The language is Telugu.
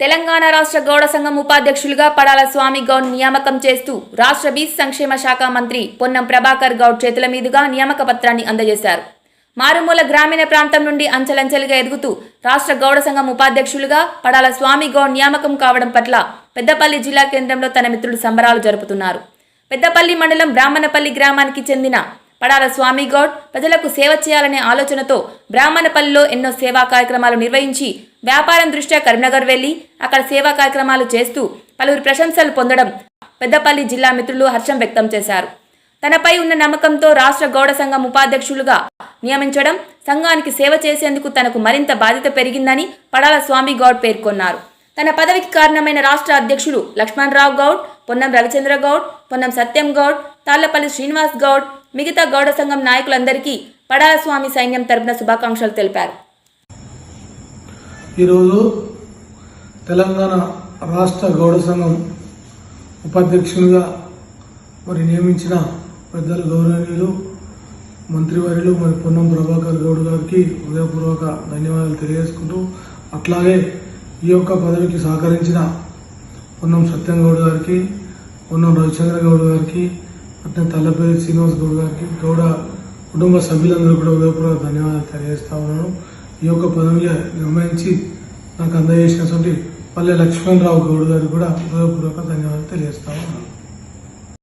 తెలంగాణ రాష్ట్ర గౌడ సంఘం ఉపాధ్యక్షులుగా పడాల స్వామి గౌడ్ నియామకం చేస్తూ రాష్ట్ర బీస్ సంక్షేమ శాఖ మంత్రి పొన్నం ప్రభాకర్ గౌడ్ చేతుల మీదుగా నియామక పత్రాన్ని అందజేశారు. మారుమూల గ్రామీణ ప్రాంతం నుండి అంచెలంచెలుగా ఎదుగుతూ రాష్ట్ర గౌడ సంఘం ఉపాధ్యక్షులుగా పడాల స్వామి గౌడ్ నియామకం కావడం పట్ల పెద్దపల్లి జిల్లా కేంద్రంలో తన మిత్రుడు సంబరాలు జరుపుతున్నారు. పెద్దపల్లి మండలం బ్రాహ్మణపల్లి గ్రామానికి చెందిన పడాల స్వామి గౌడ్. ప్రజలకు సేవ చేయాలనే ఆలోచనతో బ్రాహ్మణపల్లిలో ఎన్నో సేవా కార్యక్రమాలు నిర్వహించి వ్యాపారం దృష్ట్యా కరీంనగర్ వెళ్ళి అక్కడ సేవా కార్యక్రమాలు చేస్తూ పలువురు ప్రశంసలు పొందడం పెద్దపల్లి జిల్లా మిత్రులు హర్షం వ్యక్తం చేశారు. తనపై ఉన్న నమ్మకంతో రాష్ట్ర గౌడ సంఘం ఉపాధ్యక్షులుగా నియమించడం సంఘానికి సేవ చేసేందుకు తనకు మరింత బాధ్యత పెరిగిందని పడాల స్వామి గౌడ్ పేర్కొన్నారు. తన పదవికి కారణమైన రాష్ట్ర అధ్యక్షులు లక్ష్మణరావు గౌడ్ పొన్నం రవిచంద్ర గౌడ్ పొన్నం సత్యం గౌడ్ తాళ్ళపల్లి శ్రీనివాస్ గౌడ్ మిగతా గౌడ సంఘం నాయకులందరికీ పడాల స్వామి సైన్యం తరపున శుభాకాంక్షలు తెలిపారు. ఈరోజు తెలంగాణ రాష్ట్ర గౌడ సంఘం ఉపాధ్యక్షునిగా మరి నియమించిన పెద్దలు గౌరవనీయులు మంత్రివర్యులు మరి పొన్నం ప్రభాకర్ గౌడ్ గారికి హృదయపూర్వక ధన్యవాదాలు తెలియజేసుకుంటూ అట్లాగే ఈ యొక్క పదవికి సహకరించిన పొన్నం సత్యం గౌడ్ గారికి పొన్నం రవిచంద్ర గౌడ్ గారికి అట్నే తల్లపల్లి శ్రీనివాస్ గౌడ్ గారికి గౌడ కుటుంబ సభ్యులందరూ కూడా ఉదయపూర్వక ధన్యవాదాలు తెలియజేస్తా ఉన్నాను. ఈ యొక్క పదవి నిర్ణయించి నాకు అందజేసినటువంటి పల్లె లక్ష్మణరావు గౌడ్ గారికి కూడా ఉదయపూర్వక ధన్యవాదాలు తెలియజేస్తా ఉన్నాను.